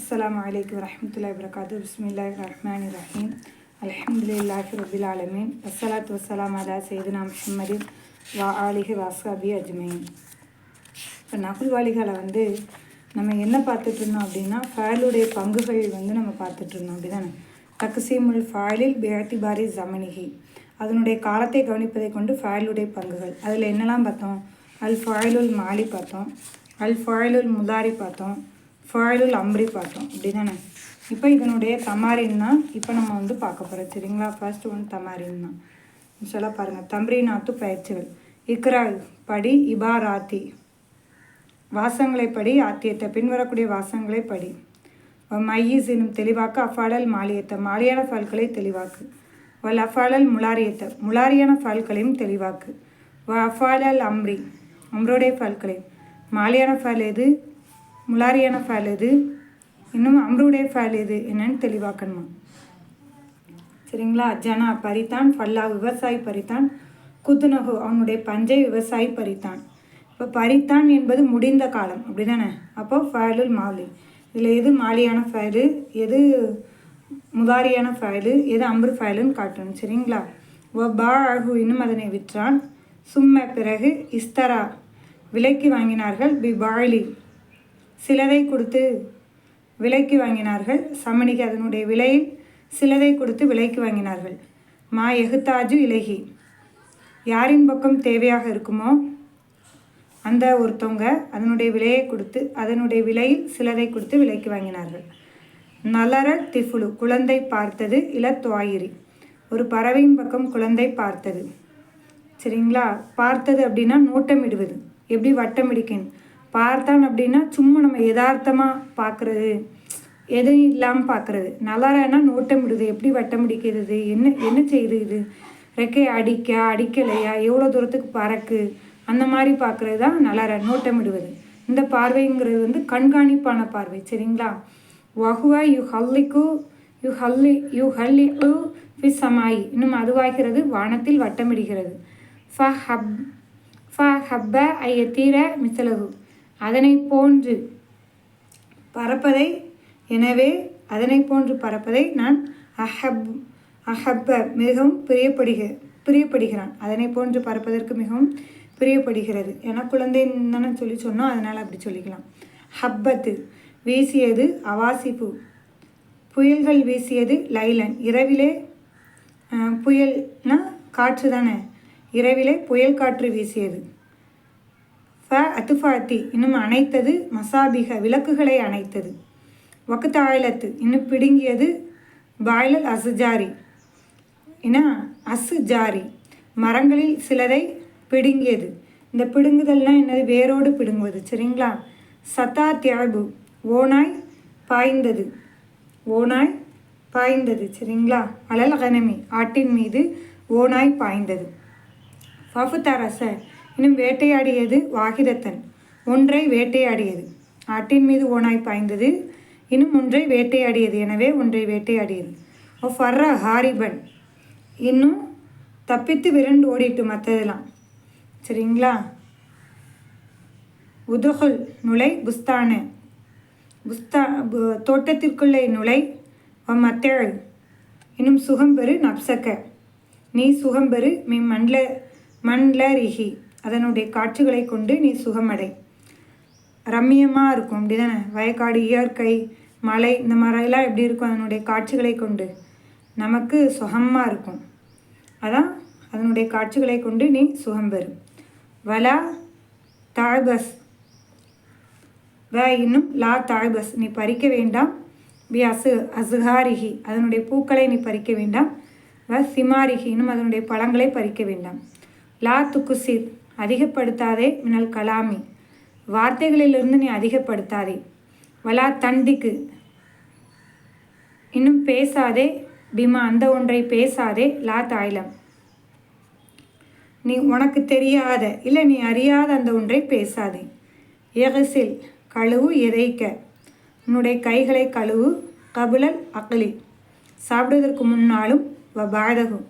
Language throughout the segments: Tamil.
அஸ்லாம் வலைக்கம் வரமத்துல்லா வரகாத்து பிஸ்மில்லா ரஹ்மான் ரஹீம். அல்ஹம்துலில்லாஹி ரபில் ஆலமீன். வஸ்ஸலாத்து வசலாம் அலா சையதுனா முஹம்மதின் வா ஆலிஹி வாஸ்காபி அஜ்மீன். இப்போ நகுல்வாளிகளை வந்து நம்ம என்ன பார்த்துட்டு இருந்தோம் அப்படின்னா ஃபேலுடைய பங்குகள் வந்து நம்ம பார்த்துட்டு இருந்தோம் அப்படிதானே? தக்சீமுல் ஃபாயலில் பேத்திபாரி ஜமனிகி அதனுடைய காலத்தை கவனிப்பதை கொண்டு ஃபாயலுடைய பங்குகள். அதில் என்னெல்லாம் பார்த்தோம்? அல் ஃபாயிலுல் மாலி பார்த்தோம். அல் ஃபாயிலுல் முதாரி பார்த்தோம். ஃபாயிலுல் அம்பரி பார்த்தோம். அப்படி தானே இப்போ இதனுடைய தமாரின் தான் இப்போ நம்ம வந்து பார்க்க போகிறோம் சரிங்களா? ஃபர்ஸ்ட் ஒன் தமாரின் தான். சொல்ல பாருங்கள் தம்ரீனாத்து பயிற்சிகள். இக்ரா படி இபாராத்தி. வாசங்களை படி ஆத்தியத்தை. பின்வரக்கூடிய வாசங்களை படி. மையீஸ் எனும் தெளிவாக்க அஃபாடல் மாலியத்தை. மாலியான ஃபால்களை தெளிவாக்கு. வல் அஃபாடல் முலாரியத்தை. முலாரியான ஃபால்களையும் தெளிவாக்கு. வ அஃபாடல் அம்ரி. அம்ரோடைய ஃபால்களை. மாலியான ஃபால் எது? முலாரியான ஃபைல் எது? இன்னும் அம்ருடைய ஃபைல் எது? என்னன்னு தெளிவாக்கணுமா? சரிங்களா? ஜனா பறித்தான் ஃபல்லா விவசாயி பறித்தான் குத்துனகு அவனுடைய பஞ்சை விவசாயி பறித்தான். இப்போ பறித்தான் என்பது முடிந்த காலம். அப்படி தானே அப்போ ஃபயலுல் மாலி. இதில் எது மாலியான ஃபைலு எது முதாரியான ஃபைலு எது அம்பு ஃபைலுன்னு காட்டணும். சரிங்களா? ஓ பா அழகு இன்னும் அதனை விற்றான். சும்ம பிறகு இஸ்தரா விலைக்கு வாங்கினார்கள். பி பாழி சிலதை கொடுத்து விலைக்கு வாங்கினார்கள். சமணிக்கு அதனுடைய விலையில் சிலதை கொடுத்து விலைக்கு வாங்கினார்கள். மா எகுத்தாஜு இலகி. யாரின் பக்கம் தேவையாக இருக்குமோ அந்த ஒருத்தவங்க அதனுடைய விலையை கொடுத்து அதனுடைய விலையில் சிலதை கொடுத்து விலைக்கு வாங்கினார்கள். நலர திஃபுலு. குழந்தை பார்த்தது இளத்துவாயிரி ஒரு பறவையின் பக்கம் குழந்தை பார்த்தது. சரிங்களா? பார்த்தது அப்படின்னா நோட்டமிடுவது. எப்படி வட்டமிடிக்கணும் பார்த்தான் அப்படின்னா சும்மா நம்ம யதார்த்தமாக பார்க்குறது எதுவும் இல்லாமல் பார்க்குறது. நல்லாரன்னா நோட்டமிடுது எப்படி வட்டம் பிடிக்கிறது என்ன என்ன செய்யுது இது? ரெக்கை அடிக்க அடிக்கலையா? எவ்வளோ தூரத்துக்கு பறக்கு? அந்த மாதிரி பார்க்குறது தான் நல்லார நோட்டமிடுவது இந்த பார்வைங்கிறது வந்து கண்காணிப்பான பார்வை சரிங்களா? வகுவா யு ஹல்லிக்கு யூ ஹல்லி யூ ஹல்லி டு ஃபி சமாயி இன்னும் அதுவாகிறது வானத்தில் வட்டமிடுகிறது. ஃப ஹப் ஃப ஹப்ப ஐய தீர மிசலகு அதனை போன்று பறப்பதை எனவே அதனை போன்று பறப்பதை நான் அஹப் அஹப்ப மிகவும் பிரியப்படுக பிரியப்படுகிறான். அதனை போன்று பறப்பதற்கு மிகவும் பிரியப்படுகிறது. ஏன்னா குழந்தை தானே சொல்லி சொன்னோம் அதனால் அப்படி சொல்லிக்கலாம். ஹப்பத்து வீசியது அவாசிப்பு. புயல்கள் வீசியது லைலன். இரவிலே புயல்னா காற்று தானே. இரவிலே புயல் காற்று வீசியது. ஃப அத்துஃபாத்தி இன்னும் அணைத்தது மசாபிக விளக்குகளை அணைத்தது. வக்குத்தாயிலத்து இன்னும் பிடுங்கியது பாய்லல் அசுஜாரி என்ன? அசுஜாரி மரங்களில் சிலரை பிடுங்கியது. இந்த பிடுங்குதல்னால் என்னது? வேரோடு பிடுங்குவது. சரிங்களா? சத்தா தியாபு. ஓனாய் பாய்ந்தது. ஓனாய் பாய்ந்தது. சரிங்களா? அலல் கனமி. ஆட்டின் மீது ஓனாய் பாய்ந்தது. ஃபஃபுத்தரச இன்னும் வேட்டையாடியது வாகிதத்தன். ஒன்றை வேட்டையாடியது. ஆட்டின் மீது ஓனாய் பாய்ந்தது. இன்னும் ஒன்றை வேட்டையாடியது. எனவே ஒன்றை வேட்டையாடியது. ஓ ஃபர்ர ஹாரிபன். இன்னும் தப்பித்து விரண்டு ஓடிட்டு மற்றதெல்லாம் சரிங்களா? உதுகுல் நுழை புஸ்தானு. புஸ்தா தோட்டத்திற்குள்ளே நுழை. மத்தேழ். இன்னும் சுகம்பெரு நப்சக்க. நீ சுகம்பெரு மீ மண்ல மண்லரிகி. அதனுடைய காட்சிகளை கொண்டு நீ சுகமடை. ரம்மியமாக இருக்கும் அப்படி தானே வயக்காடு இயற்கை மலை இந்த மாதிரிலாம் எப்படி இருக்கும் அதனுடைய காட்சிகளை கொண்டு? நமக்கு சுகமாக இருக்கும். அதான் அதனுடைய காட்சிகளை கொண்டு நீ சுகம் பெறும் வலா தாழ்பஸ். வ இன்னும் லா தாழ்பஸ். நீ பறிக்க வேண்டாம். பி அசு அசுகாரிகி அதனுடைய பூக்களை நீ பறிக்க வேண்டாம். வ சிமாரிகி இன்னும் அதனுடைய பழங்களை பறிக்க வேண்டாம். லா துக்குசிர். அதிகப்படுத்தாதே மினல் கலாமி. வார்த்தைகளிலிருந்து நீ அதிகப்படுத்தாதே. வலா தண்டிக்கு. இன்னும் பேசாதே. பிமா அந்த ஒன்றை பேசாதே. லா தாய்லம். நீ உனக்கு தெரியாத இல்லை நீ அறியாத அந்த ஒன்றை பேசாதே. எகசில் கழுவு எதைக்க. உன்னுடைய கைகளை கழுவு. கபுலல் அகலி. சாப்பிடுவதற்கு முன்னாலும் வ பாதகம்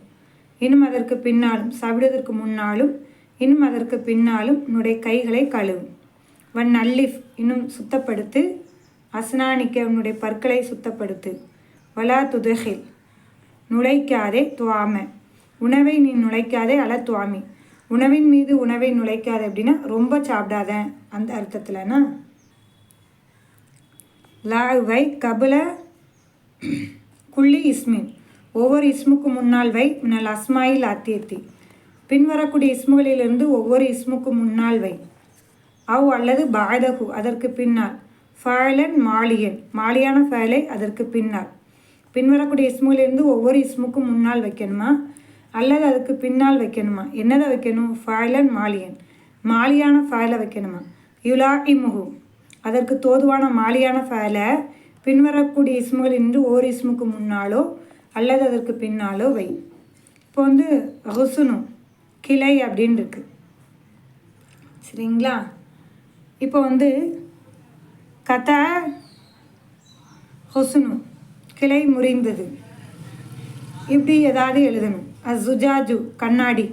இன்னும் அதற்கு பின்னாலும் சாப்பிடுவதற்கு முன்னாலும் இன்னும் அதற்கு பின்னாலும் உன்னுடைய கைகளை கழுவும் வன் அல்லிஃப் இன்னும் சுத்தப்படுத்து. அஸ்னானிக்க உன்னுடைய பற்களை சுத்தப்படுத்து. வலா துதகில் நுழைக்காதே துவாம. உணவை நீ நுழைக்காதே அல துவாமி. உணவின் மீது உணவை நுழைக்காது அப்படின்னா ரொம்ப சாப்பிடாத. அந்த அர்த்தத்தில்னா? லாவை கபுல குள்ளி இஸ்மின். ஒவ்வொரு இஸ்முக்கு முன்னால் வை. மினல் அஸ்மாயில் அத்தியத்தி. பின்வரக்கூடிய இஸ்முகளிலிருந்து ஒவ்வொரு இஸ்முக்கு முன்னால் வை. அவ் அல்லது பாதகு அதற்கு பின்னால். ஃபயலன் மாலியன். மாலியான ஃபயலை அதற்கு பின்னால். பின்வரக்கூடிய இஸ்முகளிலிருந்து ஒவ்வொரு இஸ்முக்கும் முன்னால் வைக்கணுமா? அல்லது அதுக்கு பின்னால் வைக்கணுமா? என்னதை வைக்கணும்? ஃபயலன் மாலியன். மாலியான ஃபயலை வைக்கணுமா? யுலா இமுகு அதற்கு தோதுவான மாலியான ஃபயலை பின்வரக்கூடிய இஸ்முகளிலிருந்து ஒவ்வொரு இஸ்முக்கு முன்னாலோ அல்லது அதற்கு பின்னாலோ வை. இப்போ வந்து ஹுசுனு. கிளை அப்படின்னு இருக்குது சரிங்களா? இப்போ வந்து கதை ஹொசுனு கிளை முறிந்தது. இப்படி ஏதாவது எழுதணும். அசுஜாஜு கண்ணாடி.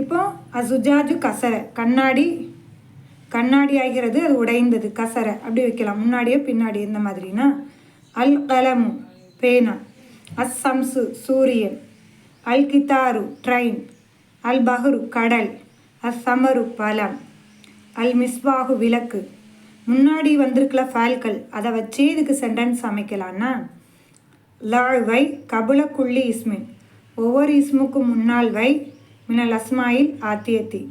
இப்போ அசுஜாஜு கசரை கண்ணாடி கண்ணாடி ஆகிறது அது உடைந்தது கசரை. அப்படி வைக்கலாம். முன்னாடியே பின்னாடி இந்த மாதிரினா அல் கலமு பேனா. அஸ் சம்சு சூரியன். அல் கித்தாரு ட்ரெயின் அல் பஹ்ரு கடல் அஸ் சமரு பலம் அல் மிஸ்வாகு விளக்கு. முன்னாடி வந்திருக்கல ஃபால்கள் அதை வச்சே இதுக்கு சென்டென்ஸ் அமைக்கலான்னா? லாழ்வை கபுலகுள்ளி இஸ்மின். ஒவ்வொரு இஸ்முக்கும் முன்னால் வை மினல் அஸ்மாயில் ஆத்தியத்தி.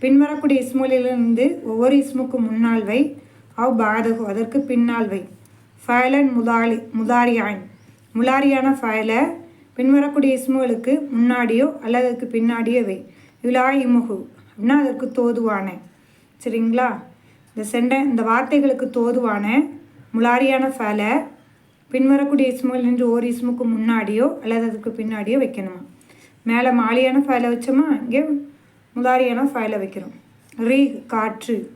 பின்வரக்கூடிய இஸ்முலிலிருந்து ஒவ்வொரு இஸ்முக்கும் முன்னால் வை அவ் பாதகு அதற்கு பின்னால் வை. ஃபயலன் முதாலி முதாரியான். முலாரியான ஃபயலை பின்வரக்கூடிய இஸ்முகளுக்கு முன்னாடியோ அல்லது அதுக்கு பின்னாடியோ வை. இலா இமுகு அப்படின்னா அதற்கு தோதுவான. சரிங்களா? இந்த செண்ட இந்த வார்த்தைகளுக்கு தோதுவான முலாரியான ஃபேலை பின்வரக்கூடிய இஸ்முகள் நின்று ஓர் இஸ்முக்கு முன்னாடியோ அல்லது அதுக்கு பின்னாடியோ வைக்கணுமா? மேலே மாலியான ஃபைலை வச்சோமா? இங்கே முதாரியான ஃபைலை வைக்கிறோம். ரீ காற்று.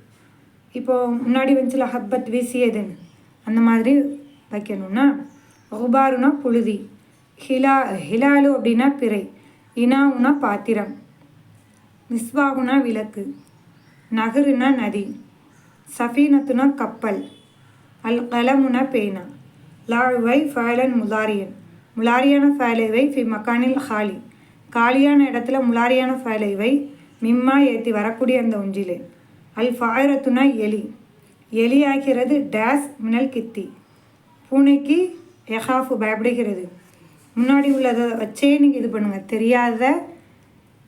இப்போது முன்னாடி வந்துச்சுல ஹப்பத் வீசியதுன்னு. அந்த மாதிரி வைக்கணும்னா ஒபாருனா புழுதி. ஹிலா ஹிலாலு அப்படின்னா பிறை இனாவுனா பாத்திரம் மிஸ்வாகுனா விளக்கு நகருனா நதி சஃபீனத்துனா கப்பல் அல் கலமுனா பேனா லாழ்வை ஃபயலன் முலாரியன் முலாரியான ஃபயலைவை ஃபி மக்கானில் ஹாலி காலியான இடத்துல முலாரியான ஃபயலைவை மிம்மா ஏற்றி வரக்கூடிய அந்த ஒன்றிலே அல் ஃபாயிரத்துனா எலி எலி ஆகிறது டேஸ் மினல் கித்தி பூனைக்கு எஹாஃபு பயப்படுகிறது. முன்னாடி உள்ளதை வச்சே நீங்கள் இது பண்ணுங்கள் தெரியாத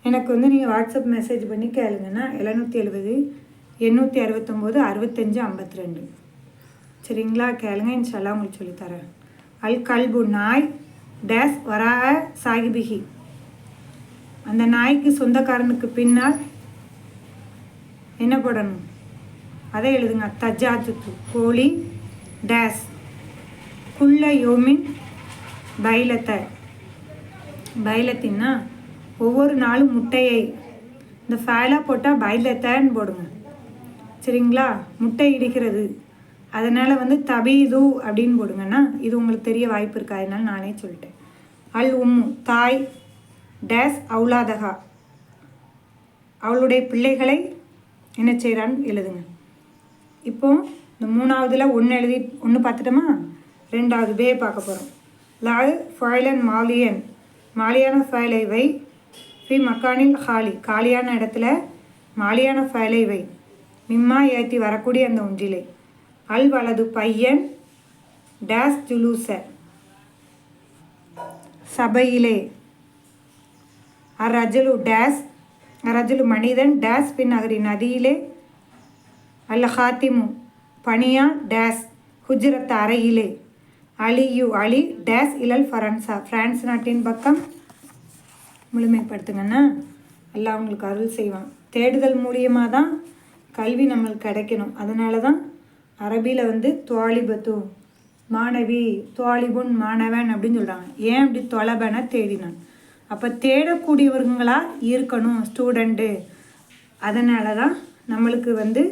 எனக்கு வந்து நீங்கள் வாட்ஸ்அப் மெசேஜ் பண்ணி கேளுங்கன்னா எழுநூற்றி எழுபது எண்ணூற்றி அறுபத்தொம்போது அறுபத்தஞ்சு ஐம்பத்தி ரெண்டு சரிங்களா? கேளுங்க இன்ஷால்லா உங்களுக்கு சொல்லித்தரேன் அல் கல்பு நாய் டேஸ் வராக சாகிபிகி அந்த நாய்க்கு சொந்தக்காரனுக்கு பின்னால் என்ன போடணும்? அதை எழுதுங்க. தஜாஜுத்து கோழி டேஸ். குள்ள யோமின் பைலத்தை. பைலத்தின்னா ஒவ்வொரு நாளும் முட்டையை இந்த ஃபேலாக போட்டால் பைலத்தைன்னு போடுங்க. சரிங்களா? முட்டை இடிக்கிறது. அதனால் வந்து தபீது அப்படின்னு போடுங்கன்னா இது உங்களுக்கு தெரிய வாய்ப்பு இருக்கா? அதனால நானே சொல்லிட்டேன். அல் உம்மு தாய் டேஸ் அவுலாதகா அவளுடைய பிள்ளைகளை என்ன செய்கிறான்னு எழுதுங்க. இப்போ இந்த மூணாவதில் ஒன்று எழுதி ஒன்று பார்த்துட்டோமா? ரெண்டாவது பே பார்க்க போகிறோம் லால் ஃபாய்லன் மாலியன். மாலியான ஃபைலை வை. ஃபி மக்கானில் ஹாலி காலியான இடத்துல மாலியான ஃபைலை வை. மிம்மா ஏற்றி வரக்கூடிய அந்த ஒன்றிலே அல் வலது பையன் டேஸ் ஜுலூச. சபையிலே. அரஜலு டேஸ். அரஜலு மனிதன் டேஸ் பின்னகரி நதியிலே. அல்ல ஹாத்திமு பனியா டேஸ். ஹுஜ்ரத் அறையிலே. அலியு அலி டேஸ் இலல் ஃபரன்சா. ஃப்ரான்ஸ் நாட்டின் பக்கம் முழுமைப்படுத்துங்கன்னா எல்லாம் அவங்களுக்கு அருள் செய்வான். தேடுதல் மூலியமாக தான் கல்வி நம்மளுக்கு கிடைக்கணும். அதனால தான் அரபியில் வந்து துவாலிபத்து மாணவி துவாலிபுன் மாணவன் அப்படின்னு சொல்கிறாங்க ஏன் அப்படி தொலைபன தேடினான்? அப்போ தேடக்கூடியவர்களாக இருக்கணும் ஸ்டூடெண்ட்டு அதனால தான் நம்மளுக்கு வந்து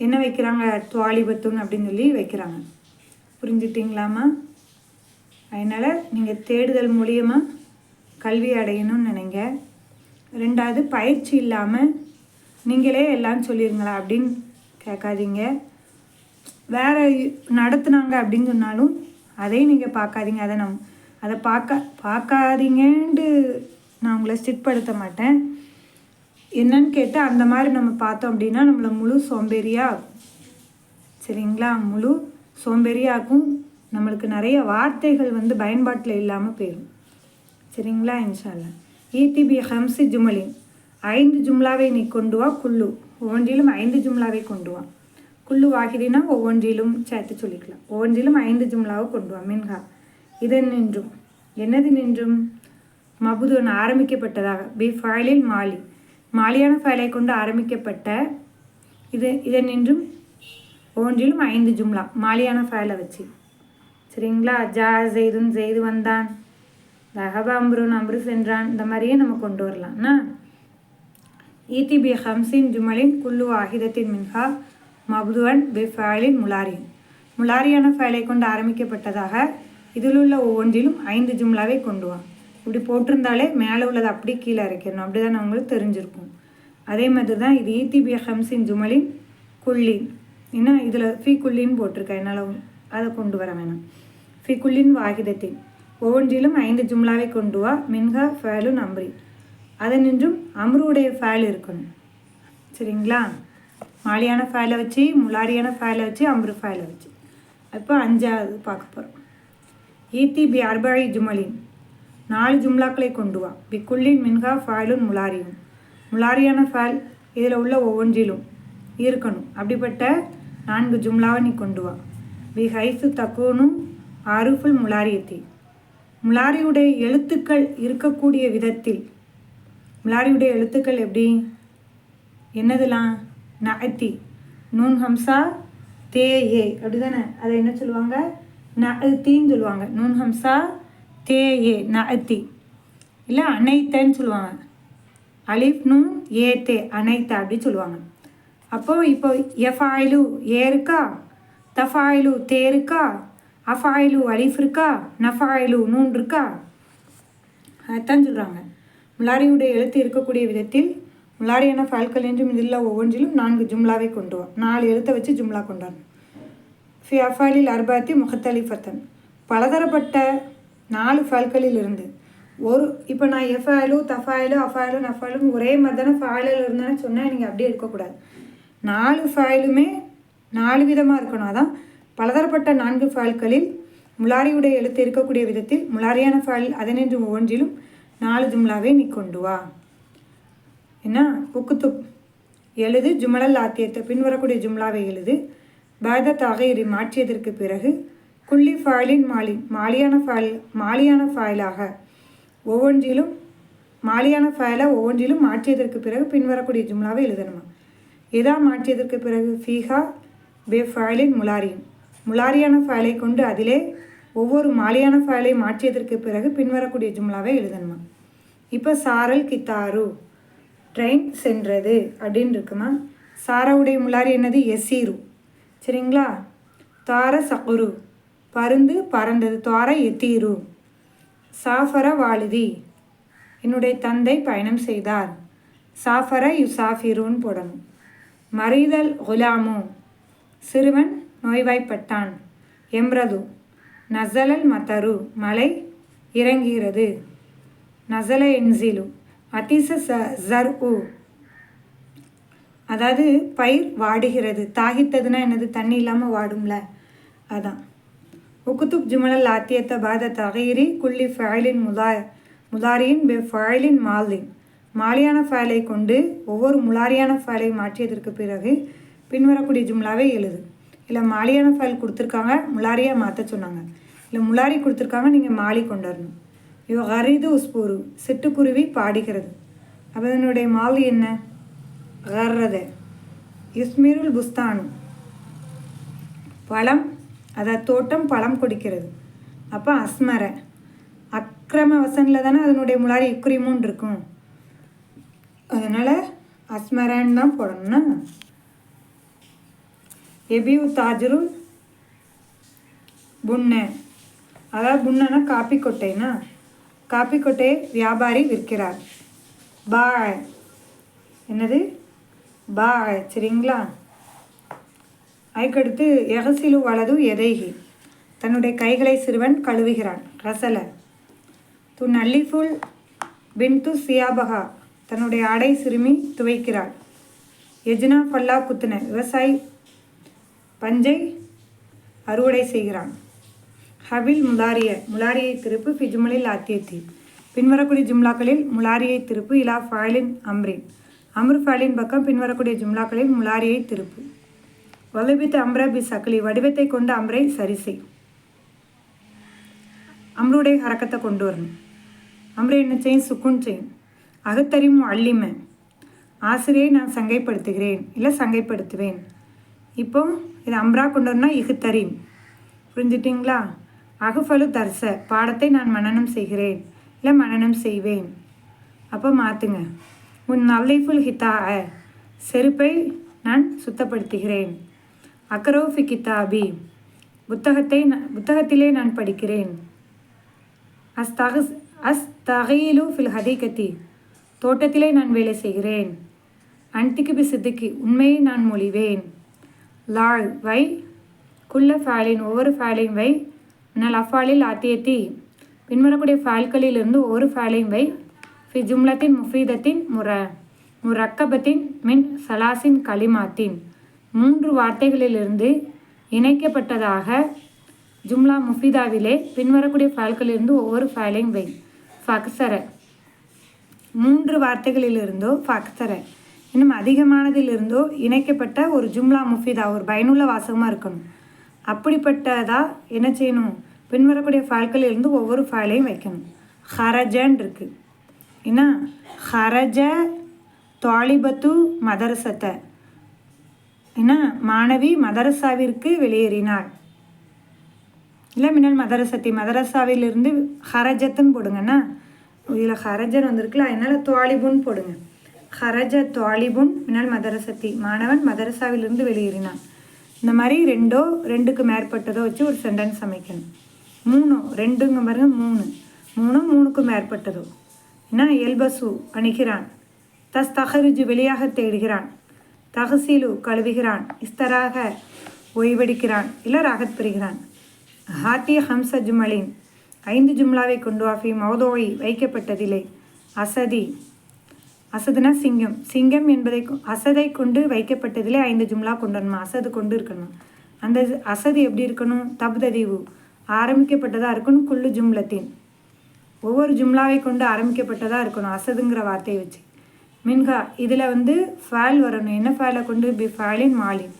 என்ன வைக்கிறாங்க? துவாலிபத்துன் அப்படின்னு சொல்லி வைக்கிறாங்க. புரிஞ்சுட்டிங்களாமா அதனால் நீங்கள் தேடுதல் மூலியமாக கல்வி அடையணும்னு நினைங்க. ரெண்டாவது பயிற்சி இல்லாமல் நீங்களே எல்லாம் சொல்லிடுங்களா அப்படின்னு கேட்காதீங்க. வேறு நடத்துனாங்க அப்படின்னு சொன்னாலும் அதையும் நீங்கள் பார்க்காதீங்க. அதை நம் அதை பார்க்க பார்க்காதீங்கன்ட்டு நான் உங்களை ஸ்டிட்படுத்த மாட்டேன். என்னன்னு கேட்டு அந்த மாதிரி நம்ம பார்த்தோம் அப்படின்னா நம்மளை முழு சோம்பேறியாக சரிங்களா? முழு சோம்பேறியாகும். நம்மளுக்கு நிறைய வார்த்தைகள் வந்து பயன்பாட்டில் இல்லாமல் போயிடும் சரிங்களா இன்ஷால்லா ஈத்திபி ஹம்சி ஜுமலின். ஐந்து ஜும்லாவை நீ கொண்டு வா குல்லு. ஒவ்வொன்றிலும் ஐந்து ஜும்லாவை கொண்டு வா. குல்லு வாகிதினா ஒவ்வொன்றிலும் சேர்த்து சொல்லிக்கலாம். ஒவ்வொன்றிலும் ஐந்து ஜும்லாவை கொண்டு வா மின்ஹா. இதன் நின்றும். என்னது நின்றும்? மபுதுன் ஆரம்பிக்கப்பட்டதாக. பி ஃபைலில் மாலி. மாலியான ஃபைலை கொண்டு ஆரம்பிக்கப்பட்ட இது இதன் நின்றும்? ஒவ்வொன்றிலும் ஐந்து ஜும்லா. மாலியான ஃபைலை வச்சு. சரிங்களா? ஜா செய்துன்னு செய்து வந்தான். தஹபா அம்ருன் அம்ரு சென்றான். இந்த மாதிரியே நம்ம கொண்டு வரலாம்னா ஈத்தி பி ஹம்சின் ஜுமலின் குல்லு ஆஹிதத்தின் மின்ஹா மப்துவன் பி ஃபைலின் முலாரின் முலாரியான ஃபைலை கொண்டு ஆரம்பிக்கப்பட்டதாக இதில் உள்ள ஒவ்வொன்றிலும் ஐந்து ஜும்லாவை கொண்டு வா. இப்படி போட்டிருந்தாலே மேலே உள்ளதை அப்படி கீழே இறக்கணும் அப்படி தான் அவங்களுக்கு தெரிஞ்சிருக்கும். அதே மாதிரி தான் இது ஈத்தி பி ஹம்சின் ஜுமலின் குல்லின். என்ன இதில் ஃபீக்குள்ளின்னு குல்லின்னு போட்டிருக்கேன். என்னால் அதை கொண்டு வர வேணாம். ஃபி குல்லின் வாகிதத்தின் ஒவ்வொன்றிலும் ஐந்து ஜும்லாவை கொண்டு வா. மின்ஹா ஃபேலு அதை அதனின்றும் அம்ருடைய ஃபேல் இருக்கணும். சரிங்களா? மாலியான ஃபேலை வச்சு முலாரியான ஃபேலை வச்சு அம்ரு ஃபேலை வச்சு. இப்போ அஞ்சாவது பார்க்க போகிறோம் ஈத்தி பி அர்பாயி ஜுமலின். நாலு ஜும்லாக்களை கொண்டு வா. பி குள்ளின் மின்ஹா ஃபேலும் முலாரியும். முலாரியான ஃபேல் இதில் உள்ள ஒவ்வொன்றிலும் இருக்கணும். அப்படிப்பட்ட நான்கு ஜும்லாவை நீ கொண்டு வா. பி ஹைசு தக்கூனும் ஆருஃபுல் முலாரியத்தி. முலாரியுடைய எழுத்துக்கள் இருக்கக்கூடிய விதத்தில். முலாரியுடைய எழுத்துக்கள் எப்படி? என்னதுலாம்? நஅத்தி. நூன் ஹம்சா தே ஏ. அப்படி தானே அதை என்ன சொல்லுவாங்க? நஅத்தின்னு சொல்லுவாங்க. நூன் ஹம்சா தே ஏ. நஅத்தி. இல்லை அனைத்தன்னு சொல்லுவாங்க. அலிஃப் நூன் ஏ தே. அனைத்த அப்படின்னு சொல்லுவாங்க. அப்போது இப்போ எஃபாயிலு ஏ இருக்கா தஃபாயிலு தே இருக்கா அஃபாயிலு அலிஃப் இருக்கா நஃபாயிலு நூன் இருக்கா அதான் சொல்கிறாங்க முலாரியுடைய எழுத்து இருக்கக்கூடிய விதத்தில் முலாரியான ஃபால்கள் என்றும் இதில் ஒவ்வொன்றிலும் நான்கு ஜும்லாவை கொண்டு வா நாலு எழுத்தை வச்சு ஜும்லா கொண்டாடணும் ஃபி அஃபாலில் அர்பாத்தி முகத்தலிஃபத்தன். பலதரப்பட்ட நாலு ஃபால்களில் இருந்து ஒரு இப்போ நான் எஃபாயிலு தஃபாயிலு அஃபாயிலு நஃபாயிலும் ஒரே மாதிரி தானே ஃபாயிலில் இருந்தேன்னு சொன்னால் நீங்கள் அப்படியே இருக்கக்கூடாது. நாலு ஃபைலுமே நாலு விதமாக இருக்கணும். அதான் பலதரப்பட்ட நான்கு ஃபைல்களில் முலாரியுடைய எழுத்து இருக்கக்கூடிய விதத்தில் முலாரியான ஃபைல் அதனின்று ஒவ்வொன்றிலும் நாலு ஜும்லாவை நீ கொண்டு வா. என்ன? உக்குத்துப் எழுது ஜுமலல் ஆத்தியத்தை பின்வரக்கூடிய ஜும்லாவை எழுது. பாத தகைரி மாற்றியதற்கு பிறகு குள்ளி ஃபாயிலின் மாலி மாலியான ஃபாயில் மாலியான ஃபாயிலாக ஒவ்வொன்றிலும் மாலியான ஃபைலை ஒவ்வொன்றிலும் மாற்றியதற்கு பிறகு பின்வரக்கூடிய ஜும்லாவை எழுதணுமா? இதா மாற்றியதற்கு பிறகு ஃபீஹா பே ஃபைலின் முலாரின் முலாரியான ஃபைலை கொண்டு அதிலே ஒவ்வொரு மாலியான ஃபைலை மாற்றியதற்கு பிறகு பின்வரக்கூடிய ஜும்லாவை எழுதணுமா? இப்போ சாரல் கித்தாரு ட்ரெயின் சென்றது அப்படின்னு இருக்குமா? சாராவுடைய முலாரி என்னது? எசீரு. சரிங்களா? தார சகுரு பருந்து பறந்தது. தார எத்தீரு. சாஃபர வாழுதி என்னுடைய தந்தை பயணம் செய்தார். சாஃபர யுசாஃபிருன்னு போடணும். மறிதல் குலாமு. சிறுவன் நோய்வாய்ப்பட்டான். எம்ரது. நசலல் மத்தரு மலை இறங்குகிறது. நசல என்சிலு. அதிச ச ஜர் உ. அதாவது பயிர் வாடுகிறது. தாகித்ததுன்னா என்னது? தண்ணி இல்லாமல் வாடும்ல. அதான். உக்குத்துப் ஜுமலல் ஆத்தியத்த பாத தகைரி குள்ளி ஃபயலின் முதா முதாரியின் பெ ஃபயலின் மாலின் மாலியான ஃபைலை கொண்டு ஒவ்வொரு முலாரியான ஃபைலை மாற்றியதற்கு பிறகு பின்வரக்கூடிய ஜும்லாவை எழுது. இல்லை மாலியான ஃபைல் கொடுத்துருக்காங்க முலாரியாக மாற்ற சொன்னாங்க. இல்லை முலாரி கொடுத்துருக்காங்க நீங்கள் மாலி கொண்டு வரணும். இவ ஹரிது உஸ்பூரு சிட்டுக்குருவி பாடுகிறது அப்போ அதனுடைய மாலி என்ன? ஹர்றத இஸ்மீருல் புஸ்தானு. பழம் அதாவது தோட்டம் பழம் கொடுக்கிறது. அப்போ அஸ்மர. அக்ரம வசனில் தானே அதனுடைய முலாரி இக்குரிமுன்னு இருக்கும். அதனால் அஸ்மரான் தான் போடணும்னா? எபியூ தாஜருல் புன்னை. அதாவது புண்ணனா காப்பி கொட்டைனா? காப்பி கொட்டையை வியாபாரி விற்கிறார். பா என்னது? பா சரிங்களா? அதுக்கடுத்து எகசிலு வலது எதைகி. தன்னுடைய கைகளை சிறுவன் கழுவுகிறான். ரசல. து நல்லிஃபுல் பின் து சியாபகா. தன்னுடைய ஆடை சிறுமி துவைக்கிறாள். எஜ்னா பல்லா குத்துன விவசாயி பஞ்சை அறுவடை செய்கிறான். ஹபில் முலாரிய முலாரியை திருப்பு ஃபிஜுமலில் ஆத்தியத்தி. பின்வரக்கூடிய ஜும்லாக்களில் முலாரியை திருப்பு இலா ஃபாலின் அம்ரின். அம்ரு ஃபாலின் பக்கம் பின்வரக்கூடிய ஜும்லாக்களில் முலாரியை திருப்பு. வலுபித்து அம்ர பி சக்லி வடிவத்தை கொண்டு அம்ரை சரி செய். அம்ருடைய ஹரக்கத்தை கொண்டு வரணும். அம்ரை என்ன செய்யும்? சுக்குன் செய்யும். அகத்தறிமு அள்ளிமை ஆசிரியை நான் சங்கைப்படுத்துகிறேன். இல்லை சங்கைப்படுத்துவேன். இப்போ இது அம்ரா கொண்டு இகுத்தறிம். இகுத்தரீம் புரிஞ்சுட்டிங்களா? அகுஃபலு தர்ச. பாடத்தை நான் மனனம் செய்கிறேன். இல்லை மனனம் செய்வேன். அப்போ மாற்றுங்க உன் நல்லைஃபுல் ஹிதா செருப்பை நான் சுத்தப்படுத்துகிறேன். அக்கரோஃபி கிதாபி. புத்தகத்தை புத்தகத்திலே நான் படிக்கிறேன். அஸ் தகு அஸ் தகையிலு ஃபில் ஹதீகத்தி. தோட்டத்திலே நான் வேலை செய்கிறேன். அன்திக்கு பி சித்திக்கு உண்மையை நான் மொழிவேன். லாள் வை குள்ள ஃபேலின் ஒவ்வொரு ஃபேலையும் வை. நல் அஃபாலில் ஆத்தியத்தி. பின்வரக்கூடிய ஃபேல்களிலிருந்து ஒவ்வொரு ஃபேலையும் வை. ஃபி ஜும்லத்தின் முஃபீதத்தின் முர முரக்கபத்தின் மின் சலாசின் களிமாத்தின். மூன்று வார்த்தைகளிலிருந்து இணைக்கப்பட்டதாக ஜும்லா முஃபிதாவிலே பின்வரக்கூடிய ஃபேல்களிலிருந்து ஒவ்வொரு ஃபேலையும் வை. ஃபக்சர மூன்று வார்த்தைகளிலிருந்தோ ஃபக்தர இன்னும் அதிகமானதிலிருந்தோ இணைக்கப்பட்ட ஒரு ஜும்லா முஃபிதா ஒரு பயனுள்ள வாசகமாக இருக்கணும். அப்படிப்பட்டதா என்ன செய்யணும்? பின்வரக்கூடிய ஃபால்களிலிருந்து ஒவ்வொரு ஃபாலையும் வைக்கணும். ஹரஜன் இருக்குது என்ன? ஹரஜ தாலிபத்து மதரசத்தை என்ன? மாணவி மதரசாவிற்கு வெளியேறினாள். இல்லை மின்னல் மதரசத்தி மதரசாவிலிருந்து ஹரஜத்துன்னு போடுங்கண்ணா இதில் ஹரஜன் வந்திருக்குல்ல அதனால் துவாலிபுன்னு போடுங்க. ஹரஜ துவாலிபுன் மின்னல் மதரசத்தி. மாணவன் மதரசாவிலிருந்து வெளியேறினான். இந்த மாதிரி ரெண்டோ ரெண்டுக்கு மேற்பட்டதோ வச்சு ஒரு சென்டென்ஸ் அமைக்கணும். மூணோ ரெண்டுங்க பாருங்க மூணு. மூணும் மூணுக்கு மேற்பட்டதோ. என்ன? எல்பசு அணிகிறான். தஸ் தகருஜு வெளியாக தேடுகிறான். தகசீலு கழுவுகிறான். இஸ்தராக ஓய்வெடுக்கிறான். இல்லை ராகத் பெறுகிறான். ஹாத்தி ஹம்ச ஜுமலின். ஐந்து ஜும்லாவை கொண்டு ஆஃபி மௌதோய் வைக்கப்பட்டதில்லை. அசதி. அசதுனா சிங்கம். சிங்கம் என்பதை அசதை கொண்டு வைக்கப்பட்டதிலே ஐந்து ஜும்லா கொண்டு வரணும் அசது கொண்டு இருக்கணும். அந்த அசது எப்படி இருக்கணும்? தப்ததீவு. ஆரம்பிக்கப்பட்டதாக இருக்கணும் குள்ளு ஜும்லத்தின். ஒவ்வொரு ஜும்லாவை கொண்டு ஆரம்பிக்கப்பட்டதாக இருக்கணும் அசதுங்கிற வார்த்தையை வச்சு. மின்ஹா இதில் வந்து ஃபேல் வரணும். என்ன ஃபேலை கொண்டு? பி ஃபேலின் மாலின்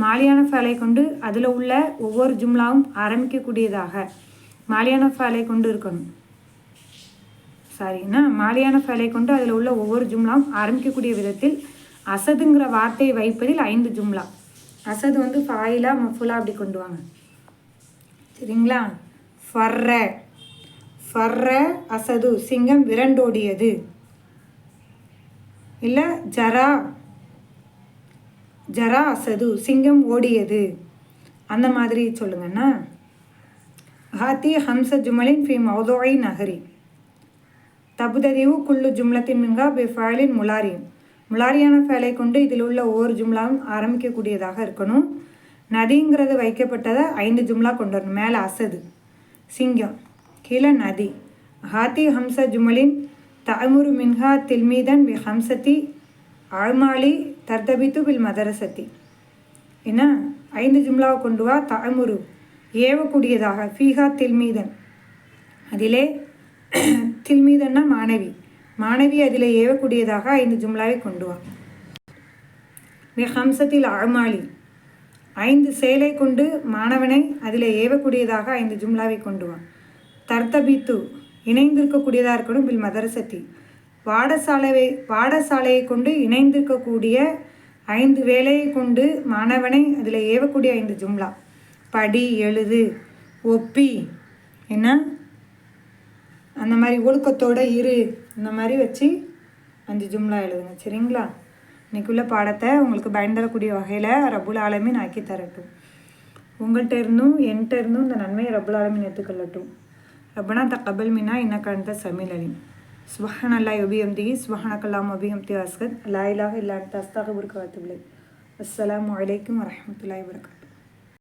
மாலியான ஃபேலை கொண்டு அதில் உள்ள ஒவ்வொரு ஜும்லாவும் ஆரம்பிக்கக்கூடியதாக. மாலியான ஃபேலை கொண்டு இருக்கணும். சாரின்னா மாலியான ஃபேலை கொண்டு அதில் உள்ள ஒவ்வொரு ஜும்லாவும் ஆரம்பிக்கக்கூடிய விதத்தில் அசதுங்கிற வார்த்தையை வைப்பதில் ஐந்து ஜும்லா. அசது வந்து ஃபாயிலா மஃபுலா அப்படி கொண்டு வாங்க. சரிங்களா? ஃபர்ர. ஃபர்ர அசது சிங்கம் விரண்டோடியது. இல்லை ஜரா. ஜரா அசது சிங்கம் ஓடியது. அந்த மாதிரி சொல்லுங்கண்ணா ஹாத்தி ஹம்ச ஜுமலின் ஃபி மௌதோய் நகரி தபுததிவு குள்ளு ஜும்லத்தின் மின்கா பி ஃபேலின் முலாரியும் முலாரியான ஃபேலை கொண்டு இதில் உள்ள ஒவ்வொரு ஜும்லாவும் ஆரம்பிக்கக்கூடியதாக இருக்கணும். நதிங்கிறது வைக்கப்பட்டதை ஐந்து ஜும்லா கொண்டு வரணும். மேலே அசது. சிங்கம். கீழே நதி. ஹாத்தி ஹம்ச ஜுமலின் தமுரு மின்ஹா தில்மீதன் பி ஹம்சதி ஆழ்மாளி தர்தபித்து பில் மதரசத்தி என்ன? ஐந்து ஜும்லாவை கொண்டு வா தமுரு ஏவக்கூடியதாக ஃபீஹா தில்மீதன். அதிலே தில்மீதன்னா மாணவி. மாணவி அதில் ஏவக்கூடியதாக ஐந்து ஜும்லாவை கொண்டு வா. ஹம்சத்தில் அழுமாளி ஐந்து செயலை கொண்டு மாணவனை அதில் ஏவக்கூடியதாக ஐந்து ஜும்லாவை கொண்டு வா. தர்த்தபித்து இணைந்திருக்கக்கூடியதாக இருக்கணும் பில் மதரசத்தி. வாடசாலையை வாடசாலையை கொண்டு இணைந்திருக்கக்கூடிய ஐந்து வேலையை கொண்டு மாணவனை அதில் ஏவக்கூடிய ஐந்து ஜும்லா. படி எழுது ஒப்பி. என்ன? அந்த மாதிரி ஒழுக்கத்தோடு இரு. இந்த மாதிரி வச்சு அஞ்சு ஜும்லா எழுதுங்க சரிங்களா? இன்றைக்குள்ள பாடத்தை உங்களுக்கு பயன்தரக்கூடிய வகையில் ரபுல் ஆலமின் ஆக்கி தரட்டும். உங்கள்கிட்ட இருந்தும் என்கிட்ட இருந்தும் இந்த நன்மையை ரபுல் ஆலமின் எடுத்துக்கொள்ளட்டும் ரப்பனா தகபல் மினா இன்னக்க அந்த சமீல் அலிம். சுபஹான் அல்லா யுபியம்தி சுபஹானக்கல்லாம் அபியம்தி வாஸ்கத். லா இலாக தஸ்தாக அஸ்தாக புர்காத்துபிலை அஸ்லாம் வலைக்கம் வரமத்துல்லாய் வரகாத்